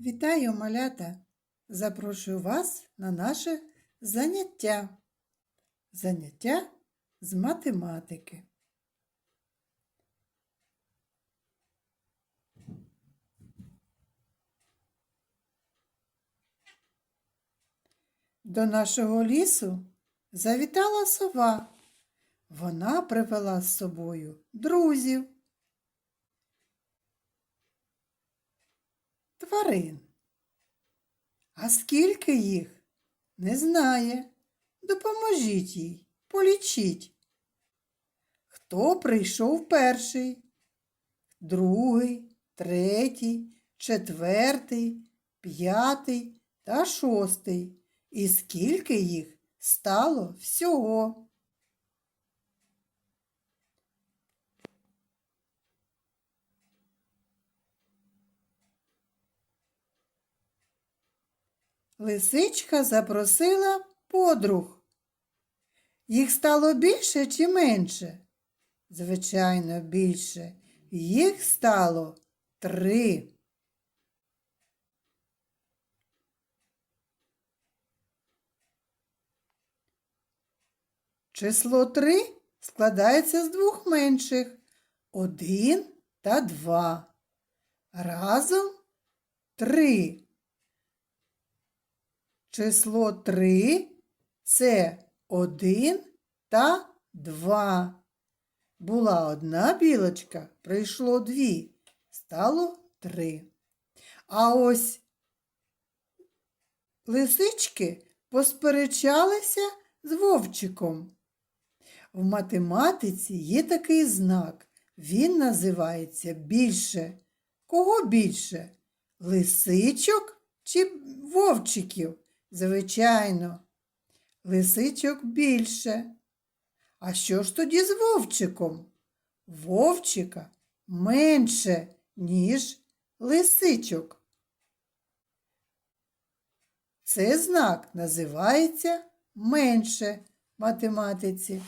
Вітаю, малята! Запрошую вас на наше заняття. Заняття з математики. До нашого лісу завітала сова. Вона привела з собою друзів. Тварин. А скільки їх? Не знає. Допоможіть їй, полічіть. Хто прийшов перший? Другий, третій, четвертий, п'ятий та шостий. І скільки їх стало всього? Лисичка запросила подруг. Їх стало більше чи менше? Звичайно, більше. Їх стало три. Число три складається з двох менших один та два. Разом три. Число 3 це 1 та 2. Була одна білочка, прийшло дві, стало три. А ось лисички посперечалися з вовчиком. В математиці є такий знак. Він називається більше. Кого більше? Лисичок чи вовчиків? Звичайно, лисичок більше. А що ж тоді з вовчиком? Вовчика менше, ніж лисичок. Цей знак називається менше в математиці.